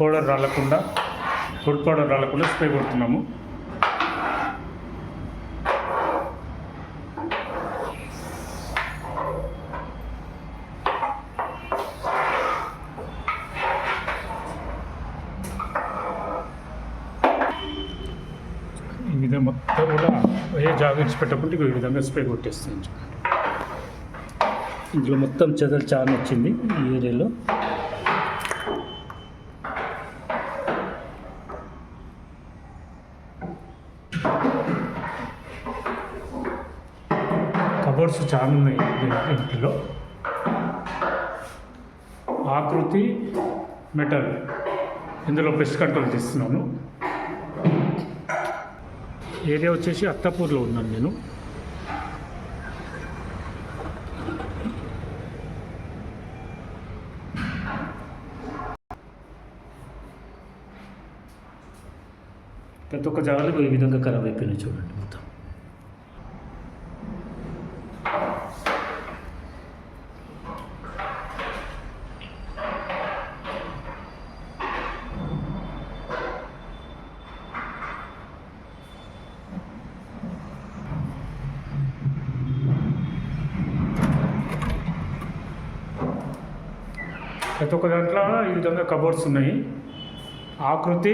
Powder రాలకుండా food powder రాలకుండా spray కొడుతున్నాము. ఈ మొత్తం కూడా ఏ జాగ్రత్త పెట్టకుండా ఈ విధంగా స్ప్రే కొట్టేస్తుంది ఇందులో మొత్తం చెదలు చాలా వచ్చింది ఈ ఏరియాలో. కబోర్డ్స్ చాలా ఉన్నాయి ఇంటిలో ఇంట్లో. ఆకృతి మెటల్. ఇందులో పెస్ట్ కంట్రోల్ తీస్తున్నాను ఏరియా వచ్చేసి అత్తాపూర్లో ఉన్నాను నేను. ప్రతి ఒక్క జాగాలో ఈ విధంగా ఖరాబ్ అయిపోయినాయి చూడండి మొత్తం. ప్రతి ఒక్క దాంట్లో ఈ విధంగా కబోర్డ్స్ ఉన్నాయి. ఆకృతి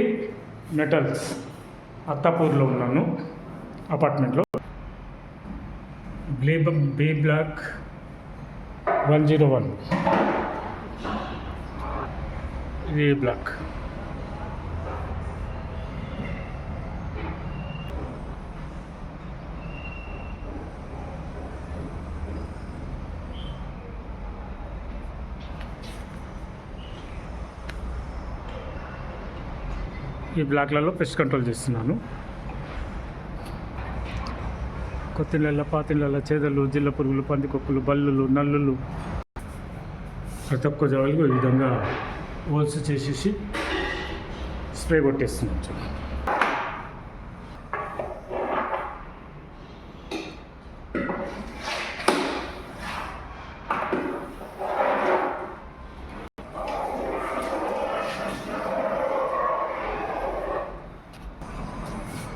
మెటల్స్ అత్తాపూర్లో ఉన్నాను అపార్ట్మెంట్లో బ్లీ B block one zero one ఇది బ్లాక్ ఈ బ్లాక్లలో పెస్ట్ కంట్రోల్ చేస్తున్నాను. కొత్తిళ్ళ పాతిళ్ళ చేదలు జిల్ల పురుగులు పందికొక్కులు బల్లులు నల్లులు ప్రతి ఒక్క జవాలకు ఈ విధంగా హోల్స్ చేసేసి స్ప్రే కొట్టేస్తున్నాం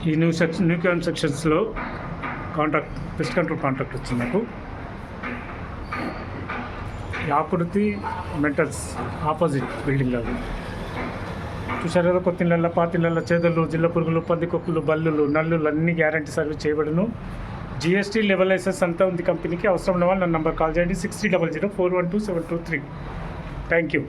ఈ న్యూ సెక్షన్ న్యూ కన్స్ట్రక్షన్స్లో కాంట్రాక్ట్ పెస్ట్ కంట్రోల్ కాంట్రాక్ట్ వచ్చింది నాకు. ఈ ఆకృతి మెంటల్స్ ఆపోజిట్ బిల్డింగ్ అది. చూసారు కదా కొత్తిళ్ళ పాతిళ్ళ చేదలు జిల్ల పురుగులు పందికొక్కులు బల్లులు నల్లులు అన్ని గ్యారంటీ సర్వీస్ చేయబడును. జిఎస్టీ లెవెల్ లైసెన్స్ అంతా ఉంది కంపెనీకి. అవసరం ఉన్న వాళ్ళు నా నంబర్ కాల్ చేయండి. Six three double zero four one two seven two three. Thank you.